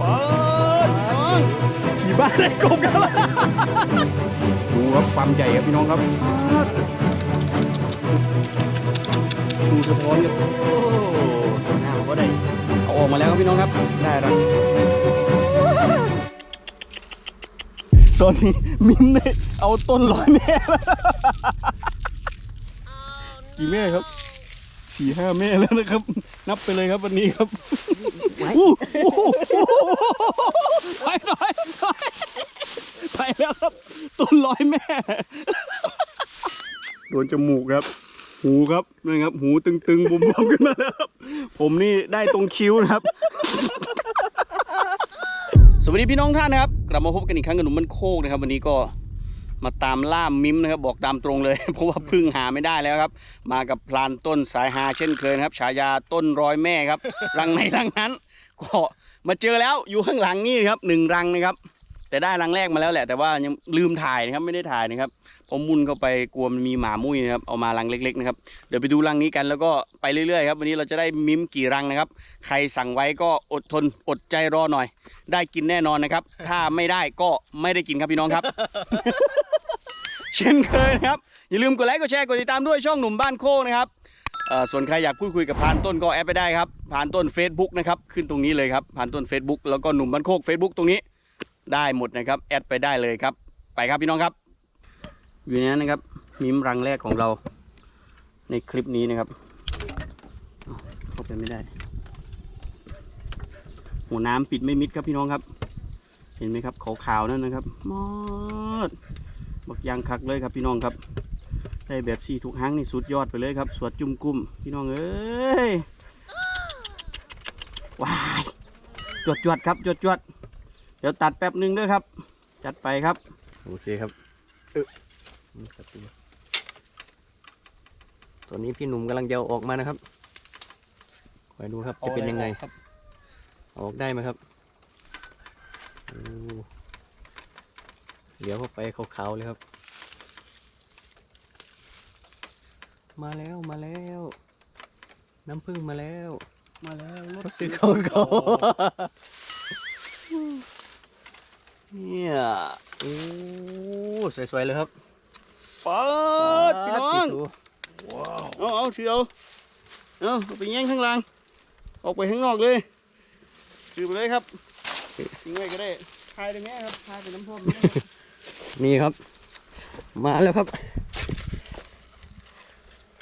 ป๊าดน้องขี่บ้านได้กบครับดูครับความใหญ่ครับพี่น้องครับดูสะท้อนครับโอ้หน้าก็ได้เอาออกมาแล้วครับพี่น้องครับ ได้แล้วตอนนี้มิมได้เอาต้นร้อยแม่กี่แม่ครับ สี่ห้าแม่แล้วนะครับ นับไปเลยครับวันนี้ครับอู้หูไปหน่อยไปแล้วครับต้นร้อยแม่ โดนจมูกครับ หูครับนี่ครับ หูตึงๆบุมๆขึ้นมาแล้วครับ ผมนี่ได้ตรงคิ้วนะครับ สวัสดีพี่น้องท่านนะครับ กลับมาพบกันอีกครั้งกับหนุ่มมันโคกนะครับ วันนี้ก็ มาตามล่ามมิมนะครับบอกตามตรงเลย เพราะว่าพึ่งหาไม่ได้แล้วครับ มากับพลานต้นสายหาเช่นเคยครับฉายาต้นร้อยแม่ครับ รังในรังนั้นก็มาเจอแล้วอยู่ข้างหลังนี่ครับหนึ่งรังนะครับ แต่ได้รังแรกมาแล้วแหละแต่ว่ายังลืมถ่ายนะครับไม่ได้ถ่ายนะครับ ผมมุนเข้าไปกลัวมันมีหมามุ้ยนะครับเอามารังเล็กๆนะครับเดี๋ยวไปดูรังนี้กันแล้วก็ไปเรื่อยๆครับวันนี้เราจะได้มิมกี่รังนะครับ ใครสั่งไว้ก็อดทนอดใจรอหน่อย ได้กินแน่นอนนะครับ ถ้าไม่ได้ก็ไม่ได้กินครับพี่น้องครับ เช่นเคยนะครับอย่าลืมกดไลค์กดแชร์กดติดตามด้วยช่องหนุ่มบ้านโคกนะครับเอ่อส่วนใครอยากพูดคุยกับพานต้นก็แอดไปได้ครับพานต้น Facebook นะครับขึ้นตรงนี้เลยครับพานต้น Facebook แล้วก็หนุ่มบ้านโคก Facebook ตรงนี้ได้หมดนะครับแอดไปได้เลยครับ ไปครับพี่น้องครับ อยู่ในนั้นนะครับมิมรังแรกของเราในคลิปนี้นะครับเข้าไปไม่ได้หัวน้ำปิดไม่มิดครับพี่น้องครับ เห็นไหมครับขาวๆนั่นนะครับมอดบักยางคักเลยครับพี่น้องครับได้แบบสี่ทุกหางนี่สุดยอดไปเลยครับ สวดจุ่มกุ้มพี่น้องเอ้ยว้ายจวดจวดครับจวดจวดเดี๋ยวตัดแป๊บหนึ่งด้วยครับ จัดไปครับ โอเคครับ นี่ครับพี่ตัวนี้พี่หนุ่มกำลังจะเอาออกมานะครับคอยดูครับจะเป็นยังไงครับเอาออกได้ไหมครับโอ้เดี๋ยวเข้าไปขาวๆเลยครับ มาแล้วมาแล้ว น้ำผึ้งมาแล้ว มาแล้วรถรถซื้อของเขาเนี่ยโอ้สวยๆเลยครับเปิดพี่น้องดูเอาเอาถือเอาเอาเอาไปแย่งข้างล่าง ออกไปข้างนอกเลยถือไปเลยครับทิ้งไว้ก็ได้ทายได้ไหมครับทายไปน้ำท่วมได้ไหมนี่ครับ มาแล้วครับ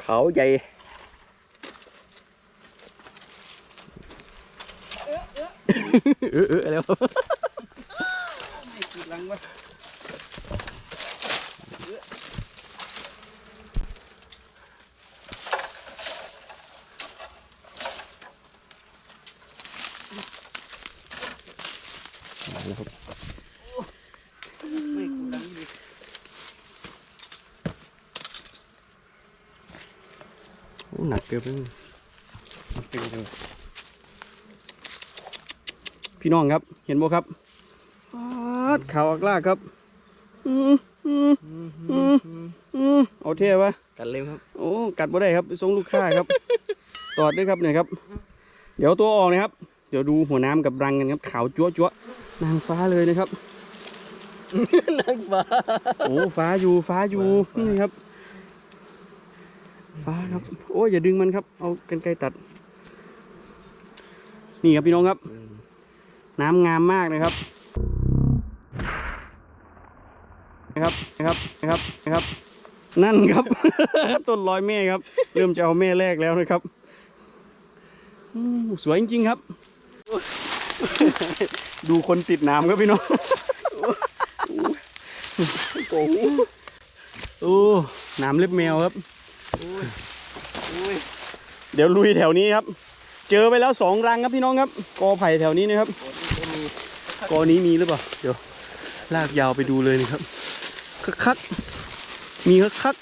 เขาใหญ่เออเออแล้วไม่ขีดหลังวะ มาแล้วครับ ไม่ขีดหลังดิ โอ้หนักเกินไปพี่น้องครับ เห็นบ่ครับปาดขาวอักลากครับอืมอืมอืมอืมเอาเท่วะกันเร็วครับ โอ้กัดบ่ได้ครับไปส่งลูกค้าครับ ตอดด้วยครับเนี่ยครับ เดี๋ยวตัวออกนะครับ เดี๋ยวดูหัวน้ำกับรังกันครับขาวจั๊วจั๊วๆนางฟ้าเลยนะครับนักฟ้าโอ้ฟ้าอยู่ฟ้าอยู่นี่ครับ ฟ้าครับ โอ้ยอย่าดึงมันครับ เอากันไกรตัด นี่ครับพี่น้องครับ น้ำงามมากนะครับนะครับนะครับนะครับนะครับ นั่นครับ ต้นร้อยแม่ครับ เริ่มจะเอาแม่แรกแล้วนะครับอืมสวยจริงๆครับ ดูคนติดน้ำครับพี่น้องโอ้โหโอ้น้ำเล็บแมวครับ อุ้ยเดี๋ยวลุยแถวนี้ครับ เจอไปแล้วสองรังครับพี่น้องครับ กอไผ่แถวนี้นะครับ กอนี้มีหรือเปล่า เดี๋ยว ลากยาวไปดูเลยนะครับ คักคักมีคักคัก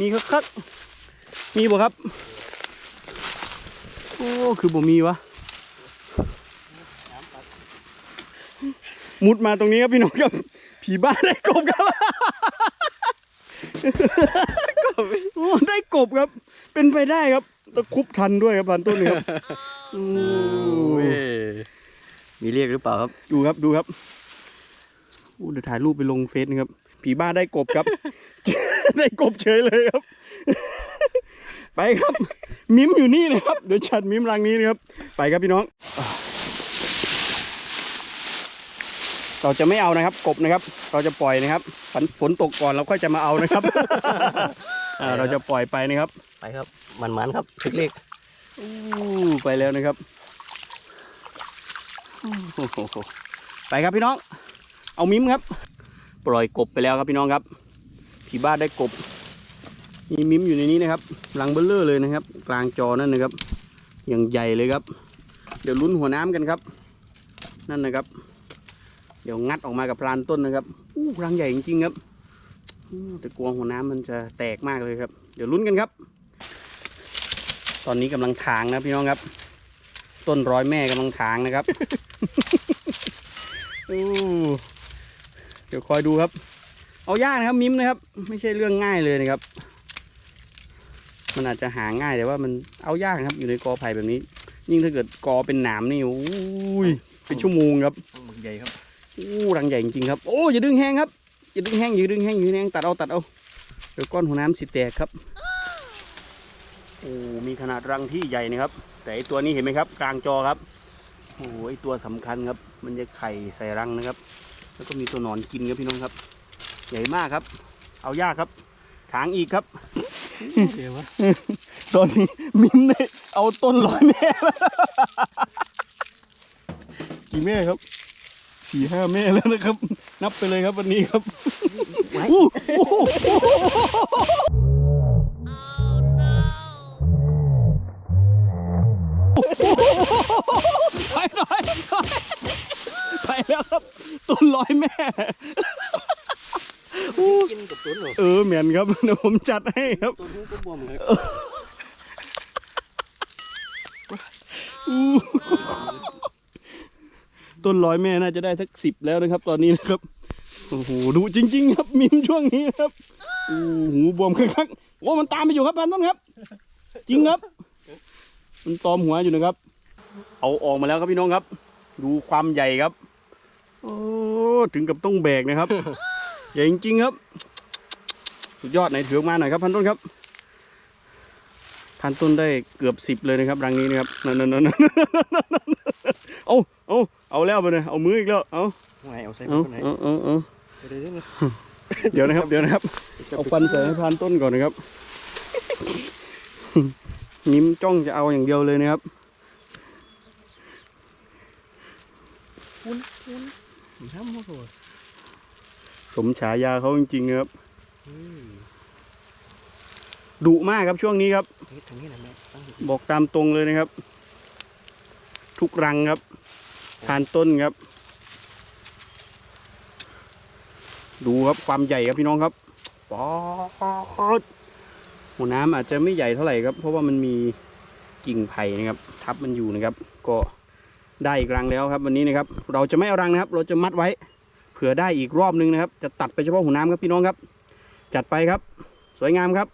มีคักคักมีบ่ครับ โอ้ คือบ่มีวะ มุดมาตรงนี้ครับพี่น้องครับ ผีบ้าได้กบครับ โอ้ได้กบครับ เป็นไปได้ครับตะครุบทันด้วยครับพรานต้นนี่ครับโอ้โอ้ยมีเรียกหรือเปล่าครับ ดูครับดูครับอู้เดี๋ยวถ่ายรูปไปลงเฟซนะครับ ผีบ้าได้กบครับ ได้กบเฉยเลยครับ ไปครับ มิมอยู่นี่นะครับ เดี๋ยวชัดมิมรังนี้นะครับ ไปครับพี่น้อง เราจะไม่เอานะครับกบนะครับ เราจะปล่อยนะครับฝนฝนตกก่อนเราค่อยจะมาเอานะครับ อ่าเราจะปล่อยไปนะครับไปครับมันมันๆครับถึกเรียกอู้ไปแล้วนะครับโอ้โหไปครับพี่น้อง เอามิมครับ ปล่อยกบไปแล้วครับพี่น้องครับผีบ้าได้กบมีมิมอยู่ในนี้นะครับรังเบลเลอร์เลยนะครับ กลางจอนั่นนะครับอย่างใหญ่เลยครับ เดี๋ยวลุ้นหัวน้ำกันครับ นั่นนะครับ เดี๋ยวงัดออกมากับพลานต้นนะครับอู้รังใหญ่จริงๆครับแต่กลัวหัวน้ำมันจะแตกมากเลยครับ เดี๋ยวลุ้นกันครับ ตอนนี้กำลังถางนะพี่น้องครับ ต้นร้อยแม่กำลังถางนะครับเดี๋ยวคอยดูครับ เอายากนะครับมิมนะครับ ไม่ใช่เรื่องง่ายเลยนะครับ มันอาจจะหาง่ายแต่ว่ามันเอายากครับอยู่ในกอไผ่แบบนี้ ยิ่งถ้าเกิดกอเป็นหนามนี่โอ้ยเป็นชั่วโมงครับใหญ่ครับ อู้รังใหญ่จริงๆครับ โอ้อย่าดึงแห้งครับ อย่าดึงแห้งอย่าดึงแห้งอย่าดึงแห้งตัดเอาตัดเอา เดี๋ยวก้อนหัวน้ำสิแตกครับ โอ้มีขนาดรังที่ใหญ่นะครับ แต่ไอตัวนี้เห็นไหมครับ กลางจอครับ โอ้ไอตัวสำคัญครับ มันจะไข่ใส่รังนะครับ แล้วก็มีตัวหนอนกินครับพี่น้องครับ ใหญ่มากครับ เอายากครับถางอีกครับเดี๋ยววะตอนนี้มิมได้เอาต้นร้อยแม่แล้วกี่แม่ครับ สี่ห้าแม่แล้วนะครับ นับไปเลยครับวันนี้ครับอู้หูไปหน่อยไปแล้วครับต้นร้อยแม่กินกับต้นเหรอเออเหมือนครับเดี๋ยวผมจัดให้ครับต้นนี้ก็บวมครับอู้ ต้นร้อยแม่น่าจะได้สักสิบแล้วนะครับ ตอนนี้นะครับโอ้โหดูจริง ๆ ครับมิมช่วงนี้ครับโอ้โหบวมคักๆโอ้มันตามไปอยู่ครับพันต้นครับ จริงครับ มันตอมหัวอยู่นะครับ เอาออกมาแล้วครับพี่น้องครับ ดูความใหญ่ครับ โอ้ถึงกับต้องแบกนะครับใหญ่จริงๆครับ สุดยอดไหนถือมาหน่อยครับพันต้นครับพันต้นได้เกือบสิบเลยนะครับรังนี้นะครับนั่นนั่นนั่นเอาเอา เอาแล้วไปเลยเอามืออีกแล้วเอาไงเอาใส่เอาคนไหนเอาเอาเอาเดี๋ยวเดี๋ยวเดี๋ยวเดี๋ยวนะครับเดี๋ยวนะครับเอาฟันใส่ให้พันต้นก่อนนะครับยิ้มจ้องจะเอาอย่างเดียวเลยนะครับน้ำมันโหดสมฉายาเขาจริงๆครับอืมดุมากครับช่วงนี้ครับนี่ทางนี้นะแม่ตั้งอยู่บอกตามตรงเลยนะครับ ทุกรังครับ ทานต้นครับ ดูครับความใหญ่ครับพี่น้องครับปอดหัวน้ำอาจจะไม่ใหญ่เท่าไหร่ครับ เพราะว่ามันมีกิ่งไผ่นะครับ ทับมันอยู่นะครับ ก็ได้อีกรังแล้วครับ วันนี้นะครับ เราจะไม่เอารังนะครับ เราจะมัดไว้เผื่อได้อีกรอบนึงนะครับ จะตัดไปเฉพาะหัวน้ำครับพี่น้องครับ จัดไปครับ สวยงามครับ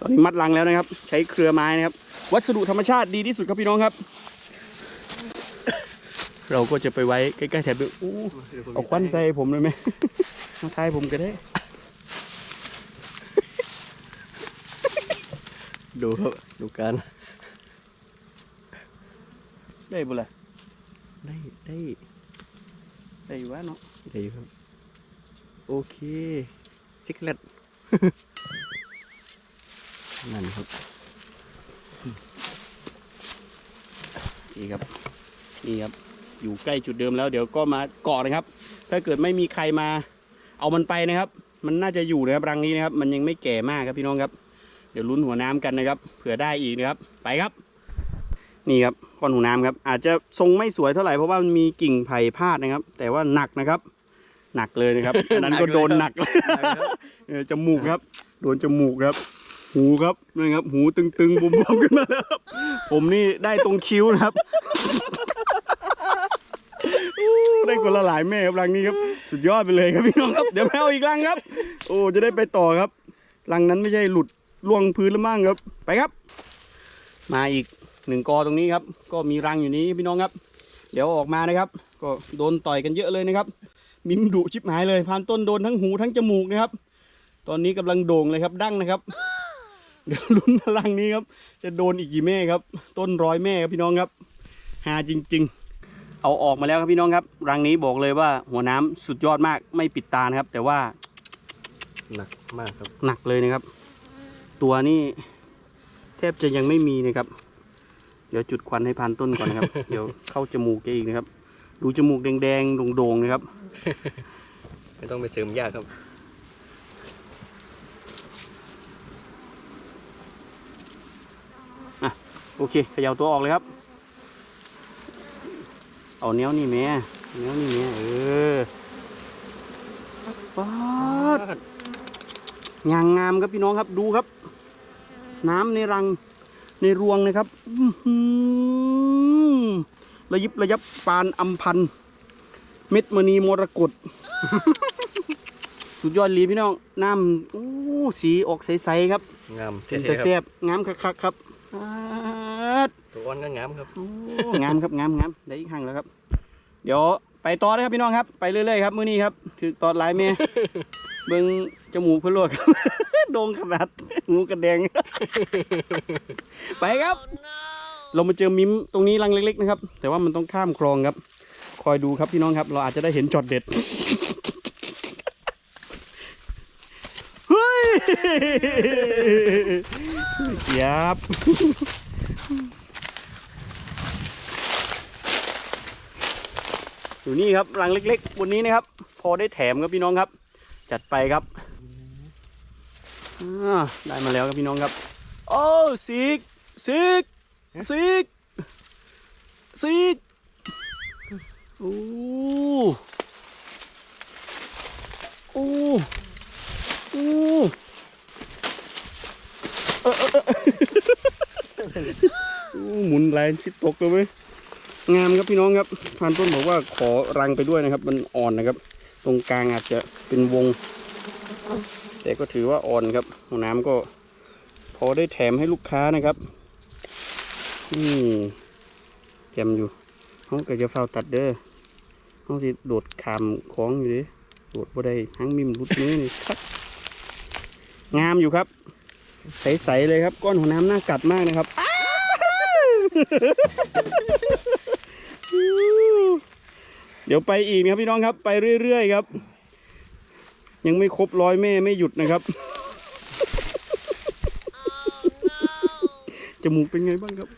ตอนนี้มัดรังแล้วนะครับ ใช้เครือไม้นะครับ วัสดุธรรมชาติดีที่สุดครับพี่น้องครับ เราก็จะไปไว้ใกล้ๆแถบด้วยอู้เอาควันใส่ผมเลยไหมมาทายผมก็ได้ ดูครับดูกันได้บุล่ะได้ได้ได้อยู่วะเนาะได้อยู่ครับโอเคซิกเลตนั่นครับนี่ครับนี่ครับ อยู่ใกล้จุดเดิมแล้วเดี๋ยวก็มาเกาะนะครับ ถ้าเกิดไม่มีใครมา เอามันไปนะครับ มันน่าจะอยู่นะครับรังนี้นะครับ มันยังไม่แก่มากครับพี่น้องครับ เดี๋ยวลุ้นหัวน้ำกันนะครับ เผื่อได้อีกนะครับ ไปครับ นี่ครับก้อนหัวน้ำครับ อาจจะทรงไม่สวยเท่าไหร่เพราะว่ามันมีกิ่งไผ่พาดนะครับ แต่ว่าหนักนะครับ หนักเลยนะครับอันนั้นก็โดนหนักเลยเออจมูกครับ โดนจมูกครับหูครับนี่ครับ หูตึงๆบวมๆขึ้นมาแล้วครับผมนี่ได้ตรงคิ้วนะครับ ได้คนละหลายแม่ครับรังนี้ครับ สุดยอดไปเลยครับพี่น้องครับ เดี๋ยวแมวอีกรังครับ โอ้จะได้ไปต่อครับ รังนั้นไม่ใช่หลุดล่วงพื้นแล้วมั่งครับ ไปครับ มาอีกหนึ่งกอตรงนี้ครับ ก็มีรังอยู่นี้พี่น้องครับ เดี๋ยวออกมานะครับ ก็โดนต่อยกันเยอะเลยนะครับ มิมดุชิบหายเลยพานต้นโดนทั้งหูทั้งจมูกนะครับ ตอนนี้กำลังโด่งเลยครับดั้งนะครับ เดี๋ยวลุ้นพลังนี้ครับ จะโดนอีกกี่แม่ครับ ต้นร้อยแม่ครับพี่น้องครับหาจริง ๆ เอาออกมาแล้วครับพี่น้องครับ รังนี้บอกเลยว่าหัวน้ำสุดยอดมากไม่ปิดตานะครับ แต่ว่าหนักมากครับหนักเลยนะครับ ตัวนี่แทบจะยังไม่มีนะครับ เดี๋ยวจุดควันให้พานต้นก่อนนะครับ เดี๋ยวเข้าจมูกแกอีกนะครับ ดูจมูกแดงๆโด่งๆนะครับไม่ต้องไปเสริมยากครับโอเคเขย่าตัวออกเลยครับ เอาเนี้ยนี่แม่เนี้ยนี่แม่เออป๊าดงางงามครับพี่น้องครับดูครับ น้ำในรังในรวงนะครับอื้อหือระยิบระยับปานอัมพันธ์เม็ดมณีมรกตสุดยอดลีพี่น้องน้ำโอ้สีออกใสๆครับงามเป็นเท่ตะๆคแซรับบงามคักๆครับป๊าด ตัวอ้อนก็งามครับโอ้งามครับงามงามได้อีกครั้งแล้วครับ เดี๋ยวไปต่อเลยครับพี่น้องครับ ไปเรื่อยๆครับมื้อนี้ครับถือตอดหลายเมเบิ่งจมูกเพื่อลวดครับโด่งขนาดหูกระแดง ไปครับ เรามาเจอมิมตรงนี้รังเล็ก ๆ นะครับ แต่ว่ามันต้องข้ามคลองครับ คอยดูครับพี่น้องครับ เราอาจจะได้เห็นจอดเด็ดเฮ้ยยับ อยู่นี่ครับรังเล็กๆบนนี้นะครับ พอได้แถมครับพี่น้องครับ จัดไปครับอได้มาแล้วครับพี่น้องครับ โอ้ซิกซิกซิกซิกโอ้โอ้โอ้โอ้หมุนแรงสิตกเลยเว้ย งามครับพี่น้องครับพานต้นบอกว่าขอรังไปด้วยนะครับ มันอ่อนนะครับ ตรงกลางอาจจะเป็นวง แต่ก็ถือว่าอ่อนครับหัวน้ำก็ พอได้แถมให้ลูกค้านะครับนี่แจมอยู่เขาก็จะเฝ้าตัดเด้อเขาสิโดดขามของอยู่ดิโดดบ่ได้หังมิมรุดมือนี่ครับงามอยู่ครับ ใสๆเลยครับ ก้อนหัวน้ำน่ากัดมากนะครับ เดี๋ยวไปอีกนะครับพี่น้องครับ ไปเรื่อยๆครับ ยังไม่ครบร้อยแม่ไม่หยุดนะครับ จมูกเป็นไงบ้างครับ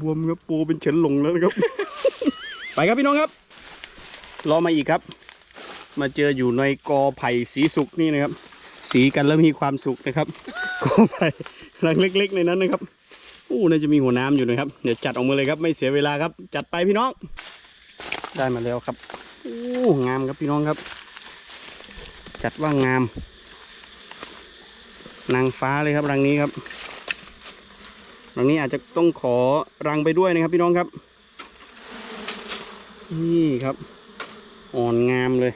บวมครับปูเป็นเฉินหลงแล้วนะครับ ไปครับพี่น้องครับ รอมาอีกครับ มาเจออยู่ในกอไผ่สีสุกนี่นะครับ สีกันแล้วมีความสุขนะครับกอไผ่รังเล็ก ๆ ในนั้นนะครับ อู้น่าจะมีหัวน้ำอยู่นะครับ เดี๋ยวจัดออกมาเลยครับ ไม่เสียเวลาครับ จัดไปพี่น้อง ได้มาแล้วครับอู้งามครับพี่น้องครับ จัดว่างาม นางฟ้าเลยครับรังนี้ครับรังนี้อาจจะต้องขอรังไปด้วยนะครับ พี่น้องครับ นี่ครับ อ่อนงามเลย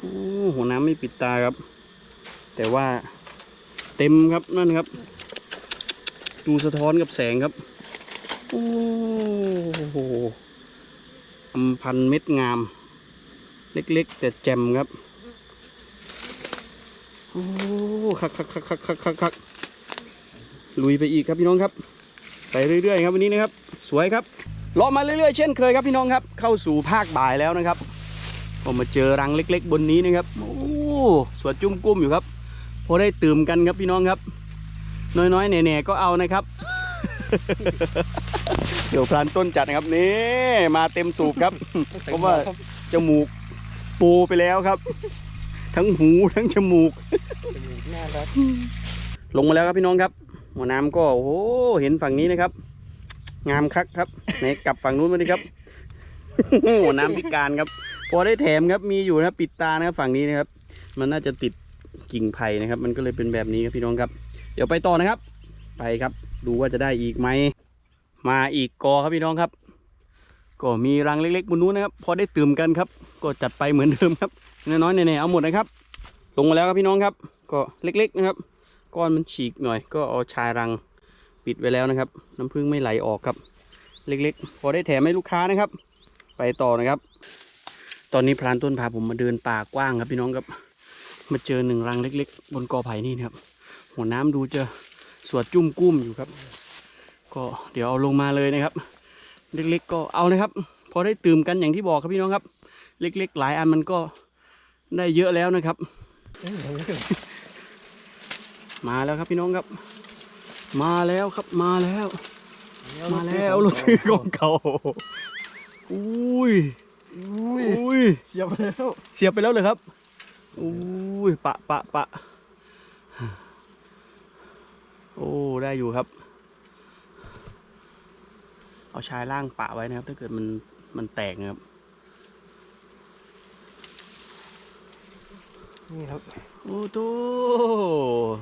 โอ้หัวน้ำไม่ปิดตาครับ แต่ว่า เต็มครับนั่นครับ ดูสะท้อนกับแสงครับ โอ้โหอำพันเม็ดงาม เล็กๆ แต่แจ่มครับ โอ้คักคักคักคักคักคักคักลุยไปอีกครับพี่น้องครับ ไปเรื่อยๆครับวันนี้นะครับ สวยครับรอมาเรื่อยๆ เช่นเคยครับพี่น้องครับ เข้าสู่ภาคบ่ายแล้วนะครับผมมาเจอรังเล็ก ๆ บนนี้นะครับ โอ้สวยจุ้มกุ้มอยู่ครับ พอได้ตื่มกันครับพี่น้องครับ น้อยๆแหน่ๆก็เอานะครับ เดี๋ยวพรานต้นจัดนะครับนี่มาเต็มสูบครับ เพราะว่าจมูกปูไปแล้วครับ ทั้งหูทั้งจมูก น่ารักลงมาแล้วครับพี่น้องครับ หัวน้ำก็โอ้โหเห็นฝั่งนี้นะครับ งามคักครับไหนกลับฝั่งนู้นมาดิครับ หัวน้ำพิการครับ พอได้แถมครับมีอยู่นะครับปิดตานะครับฝั่งนี้นะครับ มันน่าจะติด กิ่งไผ่นะครับ มันก็เลยเป็นแบบนี้ครับพี่น้องครับ เดี๋ยวไปต่อนะครับ ไปครับ ดูว่าจะได้อีกไหม มาอีกกอครับพี่น้องครับ ก็มีรังเล็กๆบนนู้นนะครับ พอได้ตื่มกันครับ ก็จัดไปเหมือนเดิมครับน้อยๆแน่ๆเอาหมดนะครับ ลงมาแล้วครับพี่น้องครับ ก็เล็กๆนะครับ ก้อนมันฉีกหน่อย ก็เอาชายรังปิดไว้แล้วนะครับ น้ำผึ้งไม่ไหลออกครับ เล็กๆ พอได้แถมให้ลูกค้านะครับ ไปต่อนะครับ ตอนนี้พรานต้นพาผมมาเดินป่ากว้างครับพี่น้องครับ มาเจอหนึ่งรังเล็ก ๆ บนกอไผ่นี่นะครับ หัวน้ำดูจะสวดจุ้มกุ้มอยู่ครับ ก็เดี๋ยวเอาลงมาเลยนะครับ เล็กๆก็เอานะครับ พอได้ตื่มกันอย่างที่บอกครับพี่น้องครับ เล็ก ๆ หลายอันมันก็ได้เยอะแล้วนะครับ มาแล้วครับพี่น้องครับ มาแล้วครับมาแล้ว มาแล้วรถซื้อของเขาอุ้ยอุ้ยอุ้ยเสียบแล้วเสียบไปแล้วเลยครับ อุ้ยปะปะปะโอ้ ได้อยู่ครับ เอาชายล่างปะไว้นะครับ ถ้าเกิดมันมันแตกนะครับ นี่ครับ โอ้โต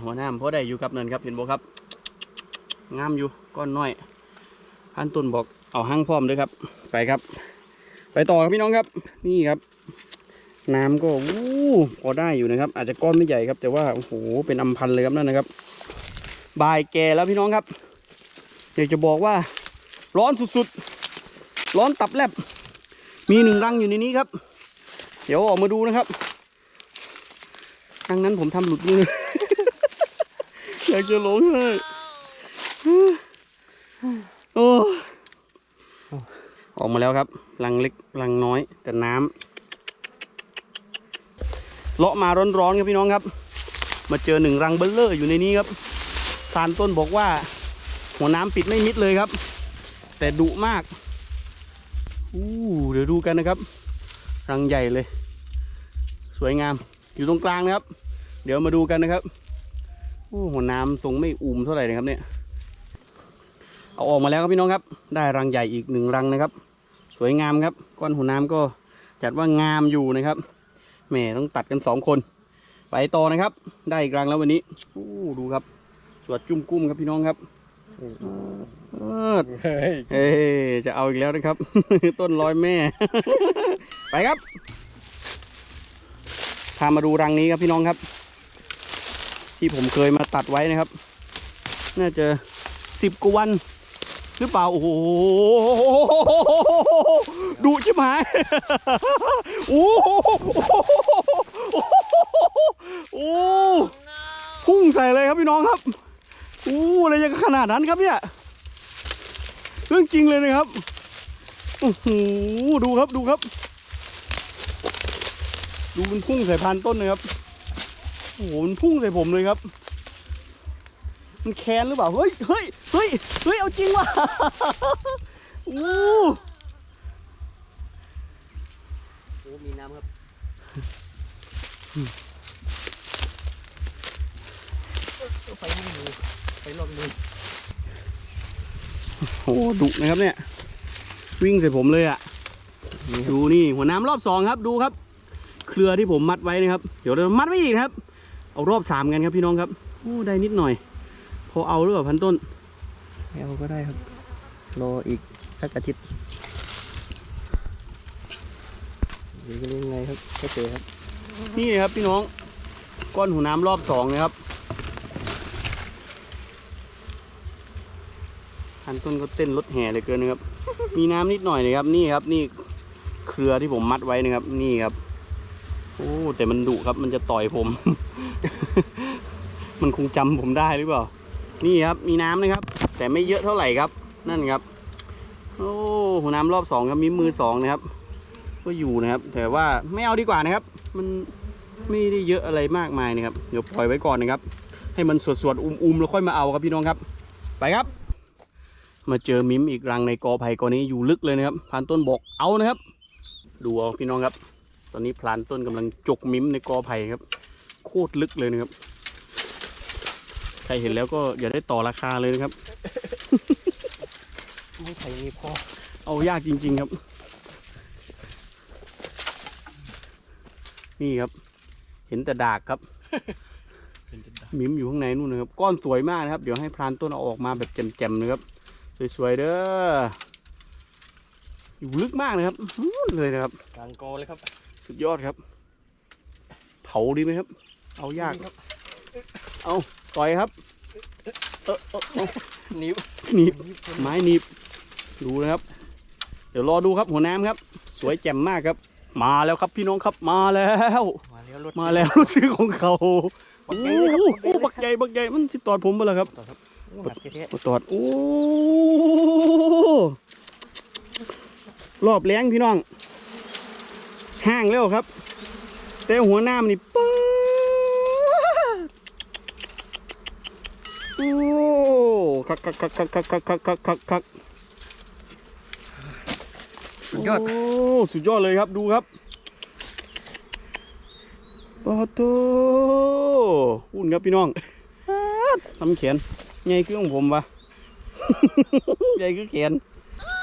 หัวหน้ำพอได้อยู่ครับนั่นครับเห็นบ่ครับ งามอยู่ก้อนน้อยพันต้นบอกเอาหั่งพร้อมด้วยครับ ไปครับ ไปต่อครับพี่น้องครับ นี่ครับ น้ำก็วู้พอได้อยู่นะครับ อาจจะก้อนไม่ใหญ่ครับ แต่ว่าโอ้โหเป็นอำพันเลยครับนั่นนะครับ บายแก่แล้วพี่น้องครับอยากจะบอกว่า ร้อนสุดๆ ร้อนตับแลบ มีหนึ่งรังอยู่ในนี้ครับ เดี๋ยวออกมาดูนะครับครั้งนั้นผมทำหลุดมืออยากจะร้องไห้โอ้ออกมาแล้วครับ รังเล็ก รังน้อย แต่น้ำ เลาะมาร้อนๆครับพี่น้องครับ มาเจอหนึ่งรังเบลเลอร์อยู่ในนี้ครับซานต้นบอกว่า หัวน้ำปิดไม่มิดเลยครับ แต่ดุมากอู้เดี๋ยวดูกันนะครับ รังใหญ่เลย สวยงามอยู่ตรงกลางนะครับ เดี๋ยวมาดูกันนะครับโอ้หัวน้ำทรงไม่อุ่มเท่าไหร่นะครับเนี่ยเอาออกมาแล้วครับพี่น้องครับ ได้รังใหญ่อีกหนึ่งรังนะครับ สวยงามครับ ก้อนหัวน้ำก็จัดว่างามอยู่นะครับ แหม่ต้องตัดกันสองคน ไปต่อนะครับ ได้อีกรังแล้ววันนี้โอ้ดูครับ สวดจุ้มกุ้มครับพี่น้องครับเออเฮ้ยเอ้ยจะเอาอีกแล้วนะครับ ต้นร้อยแม่ ไปครับพามาดูรังนี้ครับพี่น้องครับ ที่ผมเคยมาตัดไว้นะครับ น่าจะสิบกว่าวัน หรือเปล่า โอ้โหดุชิบหายโอ้โหโอ้พุ่งใส่เลยครับพี่น้องครับโอ้อะไรจะขนาดนั้นครับเนี่ยเรื่องจริงเลยนะครับโอ้โหดูครับดูครับ ดูมันพุ่งใส่พันต้นเลยครับโอ้โหมันพุ่งใส่ผมเลยครับ มันแค้นหรือเปล่า เฮ้ย เฮ้ย เฮ้ย เฮ้ย เอาจริงว่ะโอ้โอ้มีน้ำครับ ไฟไม่มีไฟลมมือโหดุนะครับเนี่ย วิ่งใส่ผมเลยอะ่ะ ดูนี่หัวน้ำรอบสองครับ ดูครับ เครือที่ผมมัดไว้นะครับ เดี๋ยวเรามัดไว้อีกครับ เอารอบสามกันครับพี่น้องครับ โอ้ ได้นิดหน่อย พอเอาหรือเปล่าพันต้นไม่เอาก็ได้ครับ รออีกสักอาทิตย์หรือจะเรียกไงครับก็เจอครับ นี่ครับพี่น้อง ก้อนหัวน้ำรอบสองนะครับพันต้นก็เต้นรถแห่เหลยเกินนะครับ มีน้ำนิดหน่อยนะครับ นี่ครับ นี่เครือที่ผมมัดไว้นะครับ นี่ครับ โอ้แต่มันดุครับ มันจะต่อยผม มันคงจำผมได้หรือเปล่า นี่ครับมีน้ำนะครับ แต่ไม่เยอะเท่าไหร่ครับ นั่นครับ โอ้หัวน้ำรอบสองครับมีมือสองนะครับ ก็อยู่นะครับ แต่ว่าไม่เอาดีกว่านะครับ มันไม่ได้เยอะอะไรมากมายนะครับเดี๋ยวปล่อยไว้ก่อนนะครับ ให้มันสวดๆอุ้มๆแล้วค่อยมาเอาครับพี่น้องครับ ไปครับ มาเจอมิมอีกรังในกอไผ่กอนี้อยู่ลึกเลยนะครับพานต้นบอกเอานะครับ ดูเอาพี่น้องครับ ตอนนี้พรานต้นกำลังจกมิมในกอไผ่ครับ โคตรลึกเลยนะครับ ใครเห็นแล้วก็อย่าได้ต่อราคาเลยนะครับ ไม่ไผ่มีพอ เอายากจริง ๆครับ นี่ครับ เห็นแต่ดากครับมิมอยู่ข้างในนู่นนะครับ ก้อนสวยมากนะครับ เดี๋ยวให้พรานต้นเอาออกมาแบบแจ่มๆนะครับ สวยๆเด้อ อยู่ลึกมากนะครับนู่นเลยนะครับ กลางกอเลยครับ สุดยอดครับ เผาดีไหมครับ เอายากครับ เอา ต่อยครับ เออเออเออนิ้วหนีบไม้หนีบดูนะครับ เดี๋ยวรอดูครับหัวน้ำครับ สวยแจ่มมากครับ มาแล้วครับพี่น้องครับมาแล้ว มาแล้วรถมาแล้วรถซื้อของเขาบัโอ้กใหญ่เลยครับโหบักใหญ่บักใหญ่มันสิตอดผมไปแล้วครับต่อครับโอ้หนักแท้ตอดโอ้รอบแรงพี่น้อง ห้างแล้วครับ แต่หัวหน้ามันนี่ป๊า โอ้คักคักคักคักคักคักคักคักคักคักๆสุดยอด โอ้ สุดยอดเลยครับ ดูครับปอโตอุ่นครับพี่น้องป๊าดทำแขนใหญ่ขึ้นของผมปะใหญ่ขึ้นแขน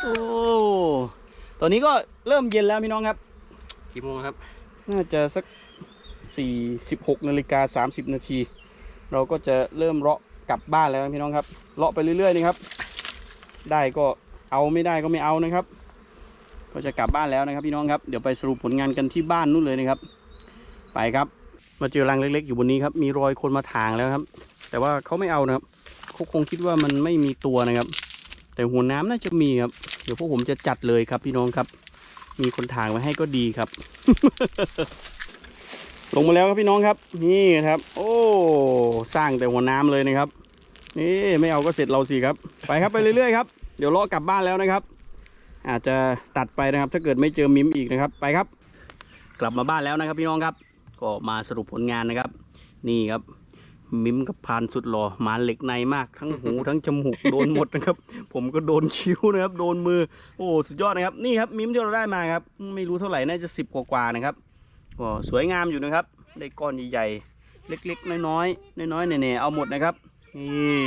โอ้ ตอนนี้ก็เริ่มเย็นแล้วพี่น้องครับ กี่โมงครับ น่าจะสักสี่สิบหกนาฬิกาสามสิบนาที เราก็จะเริ่มเลาะ กลับบ้านแล้วพี่น้องครับเลาะไปเรื่อยๆนี่ครับ ได้ก็เอาไม่ได้ก็ไม่เอานะครับ ก็จะกลับบ้านแล้วนะครับพี่น้องครับเดี๋ยวไปสรุปผลงานกันที่บ้านนู่นเลยนะครับ ไปครับ มาเจอรังเล็ก ๆ อยู่บนนี้ครับมีรอยคนมาถางแล้วครับ แต่ว่าเขาไม่เอานะครับเขาคงคิดว่ามันไม่มีตัวนะครับ แต่หัวน้ำน่าจะมีครับ เดี๋ยวพวกผมจะจัดเลยครับพี่น้องครับ มีคนถางไว้ให้ก็ดีครับ ลงมาแล้วครับพี่น้องครับ นี่ครับ โอ้สร้างแต่หัวน้ำเลยนะครับ นี่ไม่เอาก็เสร็จเราสิครับ ไปครับไปเรื่อยๆครับเดี๋ยวเลาะกลับบ้านแล้วนะครับ อาจจะตัดไปนะครับ ถ้าเกิดไม่เจอมิมอีกนะครับ ไปครับ กลับมาบ้านแล้วนะครับ พี่น้องครับ ก็มาสรุปผลงานนะครับ นี่ครับมิมกับพานสุดหล่อหมาเหล็กในมากทั้งหูทั้งจมูกโดนหมดนะครับ ผมก็โดนคิ้วนะครับ โดนมือ โอ้สุดยอดนะครับ นี่ครับมิมที่เราได้มาครับ ไม่รู้เท่าไหร่น่าจะสิบกว่าๆนะครับ ก็สวยงามอยู่นะครับ ได้ก้อนใหญ่ๆเล็กๆ น้อยๆน้อยๆเนี่ยๆเอาหมดนะครับนี่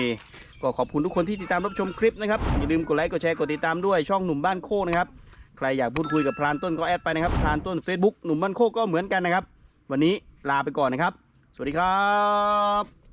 ก็ขอบคุณทุกคนที่ติดตามรับชมคลิปนะครับอย่าลืมกดไลค์กดแชร์กดติดตามด้วยช่องหนุ่มบ้านโคกนะครับใครอยากพูดคุยกับพรานต้นก็แอดไปนะครับพรานต้น Facebook หนุ่มบ้านโคกก็เหมือนกันนะครับ วันนี้ลาไปก่อนนะครับ สวัสดีครับ